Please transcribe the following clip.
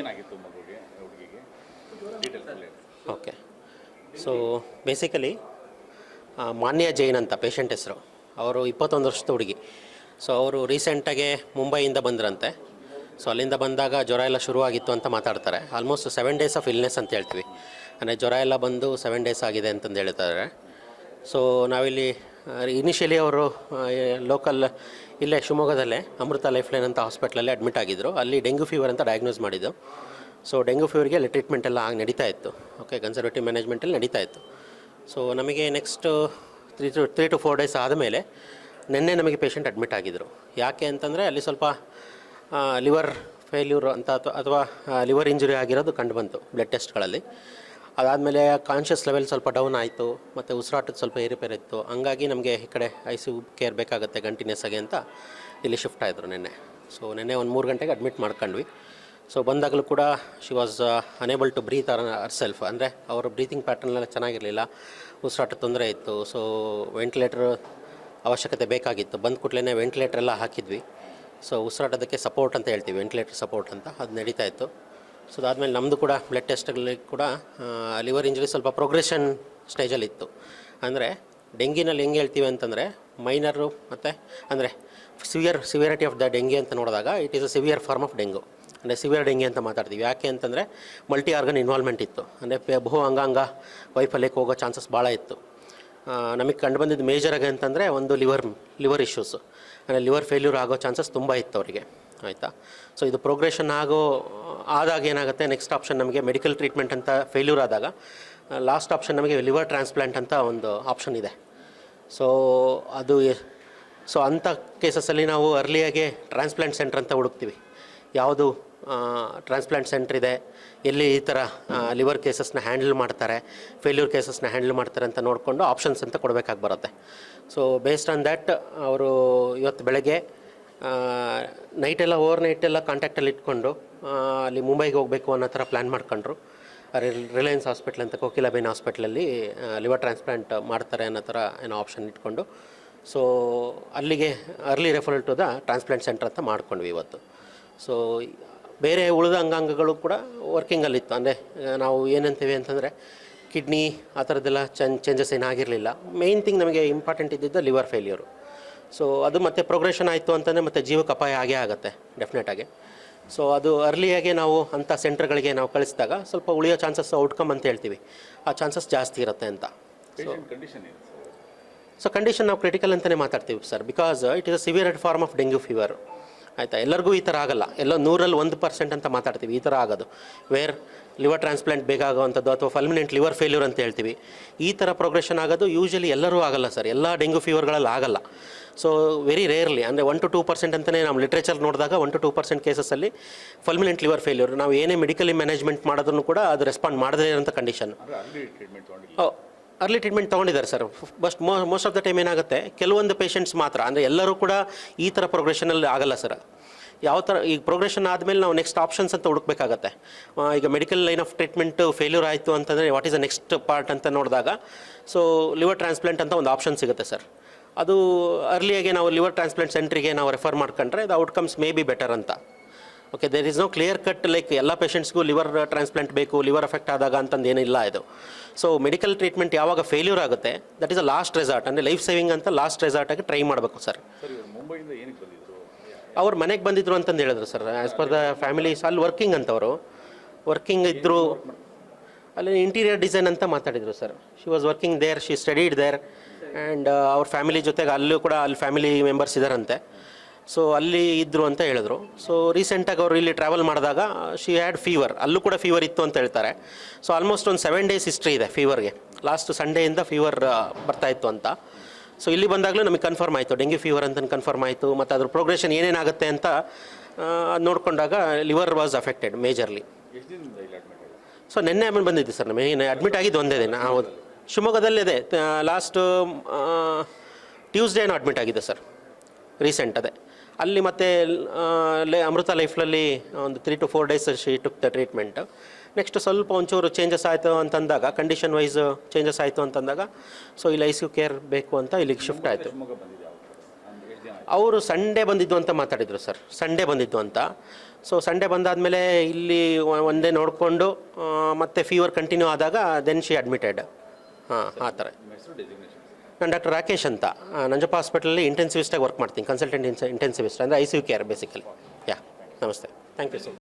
ಏನಾಗಿತ್ತು ಮಗುಗೆ, ಹುಡುಗಿಗೆ? ಓಕೆ ಸೊ ಬೇಸಿಕಲಿ ಮಾನ್ಯ ಜೈನ್ ಅಂತ ಪೇಷಂಟ್ ಹೆಸರು. ಅವರು ಇಪ್ಪತ್ತೊಂದು ವರ್ಷದ ಹುಡುಗಿ. ಸೊ ಅವರು ರೀಸೆಂಟಾಗೆ ಮುಂಬೈಯಿಂದ ಬಂದ್ರಂತೆ. ಸೊ ಅಲ್ಲಿಂದ ಬಂದಾಗ ಜ್ವರ ಎಲ್ಲ ಶುರುವಾಗಿತ್ತು ಅಂತ ಮಾತಾಡ್ತಾರೆ. Almost seven days of illness ಅಂತ ಹೇಳ್ತೀವಿ. ಅಂದರೆ ಜ್ವರ ಎಲ್ಲ ಬಂದು ಸೆವೆನ್ ಡೇಸ್ ಆಗಿದೆ ಅಂತಂದು ಹೇಳ್ತಾರೆ. ಸೊ ನಾವಿಲ್ಲಿ ಇನಿಷಿಯಲಿ ಅವರು ಲೋಕಲ್ ಇಲ್ಲೇ ಶಿವಮೊಗ್ಗದಲ್ಲೇ ಅಮೃತ ಲೈಫ್ ಲೈನ್ ಅಂತ ಹಾಸ್ಪಿಟ್ಲಲ್ಲಿ ಅಡ್ಮಿಟ್ ಆಗಿದ್ದರು ಅಲ್ಲಿ ಡೆಂಗ್ಯೂ ಫೀವರ್ ಅಂತ ಡಯಾಗ್ನೋಸ್ ಮಾಡಿದ್ದು. ಸೊ ಡೆಂಗ್ಯೂ ಫೀವರ್ಗೆ ಅಲ್ಲಿ ಟ್ರೀಟ್ಮೆಂಟ್ ಎಲ್ಲ ಆಗಿ ನಡೀತಾ ಇತ್ತು. ಓಕೆ ಕನ್ಸರ್ವೇಟಿವ್ ಮ್ಯಾನೇಜ್ಮೆಂಟಲ್ಲಿ ನಡೀತಾ ಇತ್ತು. ಸೊ ನಮಗೆ next three to three to four days ಆದಮೇಲೆ ನಿನ್ನೆ ನಮಗೆ ಪೇಷಂಟ್ ಅಡ್ಮಿಟ್ ಆಗಿದ್ದರು ಯಾಕೆ ಅಂತಂದರೆ ಅಲ್ಲಿ ಸ್ವಲ್ಪ ಲಿವರ್ ಫೇಲ್ಯೂರ್ ಅಂತ ಅಥವಾ ಅಥವಾ ಲಿವರ್ ಇಂಜುರಿ ಆಗಿರೋದು ಕಂಡು ಬಂತು ಬ್ಲಡ್ ಟೆಸ್ಟ್ಗಳಲ್ಲಿ ಅದಾದಮೇಲೆ ಕಾನ್ಷಿಯಸ್ ಲೆವೆಲ್ ಸ್ವಲ್ಪ ಡೌನ್ ಆಯಿತು, ಮತ್ತು ಉಸಿರಾಟದ ಸ್ವಲ್ಪ ಏರುಪೇರು ಇತ್ತು. ಹಂಗಾಗಿ ನಮಗೆ ಈ ಕಡೆ ಐ ಸಿ ಯು ಕೇರ್ ಬೇಕಾಗುತ್ತೆ ಕಂಟಿನ್ಯೂಸ್ ಆಗಿ ಅಂತ ಇಲ್ಲಿ ಶಿಫ್ಟ್ ಆಯಿತು ನಿನ್ನೆ. ಸೊ ನಿನ್ನೆ ಒಂದು ಮೂರು ಗಂಟೆಗೆ ಅಡ್ಮಿಟ್ ಮಾಡ್ಕೊಂಡ್ವಿ. ಸೊ ಬಂದಾಗಲೂ ಕೂಡ she was unable to breathe her herself ಅಂದರೆ ಅವರ ಬ್ರೀತಿಂಗ್ ಪ್ಯಾಟರ್ನೆಲ್ಲ ಚೆನ್ನಾಗಿರಲಿಲ್ಲ. ಉಸಿರಾಟ ತೊಂದರೆ ಇತ್ತು. ಸೊ ವೆಂಟಿಲೇಟರ್ ಅವಶ್ಯಕತೆ ಬೇಕಾಗಿತ್ತು. ಬಂದ ಕೂಡಲೇ ವೆಂಟಿಲೇಟರ್ ಎಲ್ಲ ಹಾಕಿದ್ವಿ. ಸೊ ಉಸಿರಾಟದಕ್ಕೆ ಸಪೋರ್ಟ್ ಅಂತ ಹೇಳ್ತೀವಿ. ವೆಂಟಿಲೇಟರ್ ಸಪೋರ್ಟ್ ಅಂತ. ಅದು ನಡೀತಾ ಇತ್ತು. ಸೊ ಅದಾದಮೇಲೆ ನಮ್ಮದು ಕೂಡ ಬ್ಲಡ್ ಟೆಸ್ಟ್ಗಳಲ್ಲಿ ಕೂಡ ಲಿವರ್ ಇಂಜುರಿ ಸ್ವಲ್ಪ ಪ್ರೋಗ್ರೆಷನ್ ಸ್ಟೇಜಲ್ಲಿತ್ತು ಅಂದರೆ ಡೆಂಗಿನಲ್ಲಿ ಹೆಂಗೆ ಹೇಳ್ತೀವಿ ಅಂತಂದರೆ ಮೈನರು ಮತ್ತು, ಅಂದರೆ severe severity of the dengue ಅಂತ ನೋಡಿದಾಗ it is a severe form of dengue ಅಂದರೆ ಸಿವಿಯರ್ ಡೆಂಗಿ ಅಂತ ಮಾತಾಡ್ತೀವಿ. ಯಾಕೆ ಅಂತಂದರೆ ಮಲ್ಟಿ ಆರ್ಗನ್ ಇನ್ವಾಲ್ವ್ಮೆಂಟ್ ಇತ್ತು. ಅಂದರೆ ಬಹು ಅಂಗಾಂಗ ವೈಫಲ್ಯಕ್ಕೆ ಹೋಗೋ ಚಾನ್ಸಸ್ ಭಾಳ ಇತ್ತು. ನಮಗೆ ಕಂಡು ಬಂದಿದ್ದು ಮೇಜರ್ ಆಗಿ ಅಂತಂದರೆ ಒಂದು ಲಿವರ್ ಲಿವರ್ ಇಶ್ಯೂಸು ಅಂದರೆ ಲಿವರ್ ಫೇಲ್ಯೂರ್ ಆಗೋ ಚಾನ್ಸಸ್ ತುಂಬ ಇತ್ತು ಅವರಿಗೆ. ಆಯಿತಾ? ಸೊ ಇದು ಪ್ರೋಗ್ರೆಷನ್ ಆಗೋ, ಆದಾಗ ಏನಾಗುತ್ತೆ? ನೆಕ್ಸ್ಟ್ ಆಪ್ಷನ್ ನಮಗೆ ಮೆಡಿಕಲ್ ಟ್ರೀಟ್ಮೆಂಟ್ ಅಂತ ಫೇಲ್ಯೂರ್ ಆದಾಗ ಲಾಸ್ಟ್ ಆಪ್ಷನ್ ನಮಗೆ ಲಿವರ್ ಟ್ರಾನ್ಸ್ಪ್ಲಾಂಟ್ ಅಂತ ಒಂದು ಆಪ್ಷನ್ ಇದೆ. ಸೊ ಅದು ಸೊ ಅಂಥ ಕೇಸಸಲ್ಲಿ ನಾವು ಅರ್ಲಿಯಾಗೆ ಟ್ರಾನ್ಸ್ಪ್ಲಾಂಟ್ ಸೆಂಟ್ರ್ ಅಂತ ಹುಡುಕ್ತೀವಿ. ಯಾವುದು ಟ್ರಾನ್ಸ್ಪ್ಲಾಂಟ್ ಸೆಂಟ್ರ್ ಇದೆ, ಎಲ್ಲಿ ಈ ಥರ ಲಿವರ್ ಕೇಸಸ್ನ ಹ್ಯಾಂಡಲ್ ಮಾಡ್ತಾರೆ ಫೇಲ್ಯೂರ್ ಕೇಸಸ್ನ ಹ್ಯಾಂಡಲ್ ಮಾಡ್ತಾರೆ ಅಂತ ನೋಡಿಕೊಂಡು ಆಪ್ಷನ್ಸ್ ಅಂತ ಕೊಡಬೇಕಾಗಿ ಬರುತ್ತೆ. ಸೊ ಬೇಸ್ಡ್ ಆನ್ ದ್ಯಾಟ್ ಅವರು ಇವತ್ತು ಬೆಳಗ್ಗೆ ನೈಟೆಲ್ಲ ಓವರ್ ನೈಟೆಲ್ಲ ಕಾಂಟ್ಯಾಕ್ಟಲ್ಲಿ ಇಟ್ಕೊಂಡು ಅಲ್ಲಿ ಮುಂಬೈಗೆ ಹೋಗಬೇಕು ಅನ್ನೋ ಥರ ಪ್ಲ್ಯಾನ್ ಮಾಡ್ಕೊಂಡ್ರು. ರಿಲಯನ್ಸ್ ಹಾಸ್ಪಿಟ್ಲ್ ಅಂತ ಕೋಕಿಲಾಬೇನ್ ಹಾಸ್ಪಿಟ್ಲಲ್ಲಿ ಲಿವರ್ ಟ್ರಾನ್ಸ್ಪ್ಲಾಂಟ್ ಮಾಡ್ತಾರೆ ಅನ್ನೋ ಥರ ಏನೋ ಆಪ್ಷನ್ ಇಟ್ಕೊಂಡು. ಸೊ ಅಲ್ಲಿಗೆ early referral to the transplant centre ಅಂತ ಮಾಡ್ಕೊಂಡ್ವಿ ಇವತ್ತು. ಸೊ ಬೇರೆ ಉಳಿದ ಅಂಗಾಂಗಗಳು ಕೂಡ ವರ್ಕಿಂಗಲ್ಲಿತ್ತು ಅಂದರೆ ನಾವು ಏನಂತೀವಿ ಅಂತಂದರೆ ಕಿಡ್ನಿ ಆ ಥರದ್ದೆಲ್ಲ ಚೇಂಜ್ ಚೇಂಜಸ್ ಏನಾಗಿರಲಿಲ್ಲ ಮೇಯ್ನ್ ಥಿಂಗ್ ನಮಗೆ ಇಂಪಾರ್ಟೆಂಟ್ ಇದ್ದಿದ್ದು ಲಿವರ್ ಫೇಲ್ಯೂರು ಸೊ ಅದು ಮತ್ತೆ ಪ್ರೋಗ್ರೆಷನ್ ಆಯಿತು ಅಂತಂದರೆ ಮತ್ತೆ ಜೀವಕ್ಕೆ ಅಪಾಯ ಆಗೇ ಆಗುತ್ತೆ ಡೆಫಿನೆಟಾಗಿ ಸೊ ಅದು ಅರ್ಲಿಯಾಗೆ ನಾವು ಅಂಥ ಸೆಂಟರ್ಗಳಿಗೆ ನಾವು ಕಳಿಸಿದಾಗ ಸ್ವಲ್ಪ ಉಳಿಯೋ ಚಾನ್ಸಸ್ ಔಟ್ಕಮ್ ಅಂತ ಹೇಳ್ತೀವಿ. ಆ ಚಾನ್ಸಸ್ ಜಾಸ್ತಿ ಇರುತ್ತೆ ಅಂತ. ಸೊ ಕಂಡೀಷನ್ ನಾವು ಕ್ರಿಟಿಕಲ್ ಅಂತಲೇ ಮಾತಾಡ್ತೀವಿ sir because it is a severe form of dengue fever ಆಯಿತಾ? ಎಲ್ಲರಿಗೂ ಈ ಥರ ಆಗಲ್ಲ. ಎಲ್ಲ ನೂರಲ್ಲಿ ಒಂದು ಪರ್ಸೆಂಟ್ ಅಂತ ಮಾತಾಡ್ತೀವಿ ಈ ಥರ ಆಗೋದು. ವೇರ್ ಲಿವರ್ ಟ್ರಾನ್ಸ್ಪ್ಲಾಂಟ್ ಬೇಕಾಗುವಂಥದ್ದು ಅಥವಾ ಫಲ್ಮಿನೆಂಟ್ ಲಿವರ್ ಫೇಲ್ಯೂರ್ ಅಂತ ಹೇಳ್ತೀವಿ. ಈ ಥರ ಪ್ರೋಗ್ರೆಷನ್ ಆಗೋದು ಯೂಶಲಿ ಎಲ್ಲರೂ ಆಗಲ್ಲ ಸರ್. ಎಲ್ಲ ಡೆಂಗ್ಯೂ ಫೀವರ್ಗಳಲ್ಲಿ ಆಗಲ್ಲ. ಸೊ ವೆರಿ ರೇರ್ಲಿ ಅಂದರೆ ಒನ್ ಟು ಟೂ ಪರ್ಸೆಂಟ್ ಅಂತಲೇ ನಾವು ಲಿಟ್ರೇಚರ್ ನೋಡಿದಾಗ ಒನ್ ಟು ಟೂ ಪರ್ಸೆಂಟ್ ಕೇಸಸ್ಸಲ್ಲಿ ಫಲ್ಮಿನೆಂಟ್ ಲಿವರ್ ಫೇಲ್ಯೂರ್ ನಾವು ಏನೇ ಮೆಡಿಕಲಿ ಮ್ಯಾನೇಜ್ಮೆಂಟ್ ಮಾಡೋದನ್ನು ಕೂಡ ಅದು ರೆಸ್ಪಾಂಡ್ ಮಾಡದೇ ಇರೋಂಥ condition early treatment ತೊಗೊಂಡಿದ್ದಾರೆ sir but mo most of the time ಏನಾಗುತ್ತೆ? ಕೆಲವೊಂದು ಪೇಷಂಟ್ಸ್ ಮಾತ್ರ ಅಂದರೆ ಎಲ್ಲರೂ ಕೂಡ ಈ ಥರ ಪ್ರೋಗ್ರೆಷನಲ್ಲಿ ಆಗಲ್ಲ ಸರ್ ಯಾವ ಥರ ಈಗ ಪ್ರೋಗ್ರೆಷನ್ ಆದಮೇಲೆ ನಾವು ನೆಕ್ಸ್ಟ್ ಆಪ್ಷನ್ಸ್ ಅಂತ ಹುಡುಕ್ಬೇಕಾಗತ್ತೆ. ಈಗ medical line of treatment failure ಆಯಿತು ಅಂತಂದರೆ what is the next part ಅಂತ ನೋಡಿದಾಗ ಸೊ ಲಿವರ್ ಟ್ರಾನ್ಸ್ಪ್ಲಾಂಟ್ ಅಂತ ಒಂದು ಆಪ್ಷನ್ ಸಿಗುತ್ತೆ ಸರ್ ಅದು ಅರ್ಲಿಯಾಗೆ ನಾವು ಲಿವರ್ ಟ್ರಾನ್ಸ್ಪ್ಲಾಂಟ್ ಸೆಂಟ್ರಿಗೆ ನಾವು ರೆಫರ್ ಮಾಡ್ಕೊಂಡ್ರೆ the outcomes may be better ಅಂತ. Okay there is no clear cut like ಎಲ್ಲ ಪೇಷೆಂಟ್ಸ್ಗೂ ಲಿವರ್ ಟ್ರಾನ್ಸ್ಪ್ಲಾಂಟ್ ಬೇಕು ಲಿವರ್ ಎಫೆಕ್ಟ್ ಆದಾಗ ಅಂತಂದು ಏನಿಲ್ಲ ಇದು. ಸೊ ಮೆಡಿಕಲ್ ಟ್ರೀಟ್ಮೆಂಟ್ ಯಾವಾಗ ಫೇಲ್ಯೂರ್ ಆಗುತ್ತೆ that is a last resort ಅಂದರೆ ಲೈಫ್ ಸೇವಿಂಗ್ ಅಂತ ಲಾಸ್ಟ್ ರೆಸಾರ್ಟಾಗಿ ಟ್ರೈ ಮಾಡಬೇಕು ಸರ್ ಅವ್ರು ಮನೆಗೆ ಬಂದಿದ್ರು ಅಂತಂದು ಹೇಳಿದ್ರು sir as per the families ಅಲ್ಲಿ ವರ್ಕಿಂಗ್ ಅಂತವರು. ವರ್ಕಿಂಗ್ ಇದ್ದರು ಅಲ್ಲಿ ಇಂಟೀರಿಯರ್ ಡಿಸೈನ್ ಅಂತ ಮಾತಾಡಿದರು sir she was working there she studied there and ಅವ್ರ ಫ್ಯಾಮಿಲಿ ಜೊತೆಗೆ ಅಲ್ಲೂ ಕೂಡ ಅಲ್ಲಿ ಫ್ಯಾಮಿಲಿ ಮೆಂಬರ್ಸ್ ಇದ್ದಾರಂತೆ ಸೊ ಅಲ್ಲಿ ಇದ್ದರು ಅಂತ ಹೇಳಿದ್ರು. ಸೊ ರೀಸೆಂಟಾಗಿ ಅವರು ಇಲ್ಲಿ ಟ್ರಾವೆಲ್ ಮಾಡಿದಾಗ ಶಿ ಹ್ಯಾಡ್ ಫೀವರ್ ಅಲ್ಲೂ ಕೂಡ ಫೀವರ್ ಇತ್ತು ಅಂತ ಹೇಳ್ತಾರೆ. ಸೊ ಆಲ್ಮೋಸ್ಟ್ ಒಂದು ಸೆವೆನ್ ಡೇಸ್ ಹಿಸ್ಟ್ರಿ ಇದೆ ಫೀವರ್ಗೆ ಲಾಸ್ಟ್ ಸಂಡೇಯಿಂದ ಫೀವರ್ ಬರ್ತಾ ಇತ್ತು ಅಂತ. ಸೊ ಇಲ್ಲಿ ಬಂದಾಗಲೂ ನಮಗೆ ಕನ್ಫರ್ಮ್ ಆಯಿತು. ಡೆಂಗ್ಯೂ ಫೀವರ್ ಅಂತ ಕನ್ಫರ್ಮ್ ಆಯಿತು. ಮತ್ತು ಅದ್ರ ಪ್ರೋಗ್ರೆಷನ್ ಏನೇನಾಗುತ್ತೆ ಅಂತ ನೋಡಿಕೊಂಡಾಗ liver was affected majorly so ನಿನ್ನೆ ಆಮೇಲೆ ಬಂದಿದ್ದೆ ಸರ್. ನಮಗೆ ಅಡ್ಮಿಟ್ ಆಗಿದ್ದು ಒಂದೇ ದಿನ. ಹೌದು. ಶಿವಮೊಗ್ಗದಲ್ಲಿದೆ ಲಾಸ್ಟ್ ಟ್ಯೂಸ್ಡೇನೂ ಅಡ್ಮಿಟ್ ಆಗಿದೆ ಸರ್. ರೀಸೆಂಟ್ ಅದೇ. ಅಲ್ಲಿ ಮತ್ತೆ ಲೈ ಅಮೃತ ಲೈಫ್ನಲ್ಲಿ ಒಂದು three to four days she took the treatment next ಸ್ವಲ್ಪ ಒಂಚೂರು ಚೇಂಜಸ್ ಆಯಿತು ಅಂತಂದಾಗ ಕಂಡೀಷನ್ ವೈಸ್ ಚೇಂಜಸ್ ಆಯಿತು ಅಂತಂದಾಗ ಸೊ ಇಲ್ಲಿ ಐ ಸಿ ಯು ಕೇರ್ ಬೇಕು ಅಂತ ಇಲ್ಲಿಗೆ ಶಿಫ್ಟ್ ಆಯಿತು. ಅವರು? ಸಂಡೇ ಬಂದಿದ್ದು ಅಂತ ಮಾತಾಡಿದರು ಸರ್. ಸಂಡೇ ಬಂದಿದ್ದು ಅಂತ. ಸೊ ಸಂಡೇ ಬಂದಾದಮೇಲೆ ಇಲ್ಲಿ ಒಂದೇ ನೋಡಿಕೊಂಡು ಮತ್ತೆ ಫೀವರ್ ಕಂಟಿನ್ಯೂ ಆದಾಗ ದೆನ್ ಶಿ ಅಡ್ಮಿಟೆಡ್ ಹಾಂ ಆ ಥರ. ನಾನು ಡಾಕ್ಟರ್ ರಾಕೇಶ್ ಅಂತ ನಂಜಪ್ಪ ಹಾಸ್ಪಿಟಲಲ್ಲಿ ಇಂಟೆನ್ಸಿವಿಸ್ಟಾಗಿ ವರ್ಕ್ ಮಾಡ್ತೀನಿ ಕನ್ಸಲ್ಟೆಂಟ್ ಇಂಟೆನ್ಸಿವಿಸ್ಟ್ ಅಂದರೆ I C U care basically yeah ನಮಸ್ತೆ. Thank you sir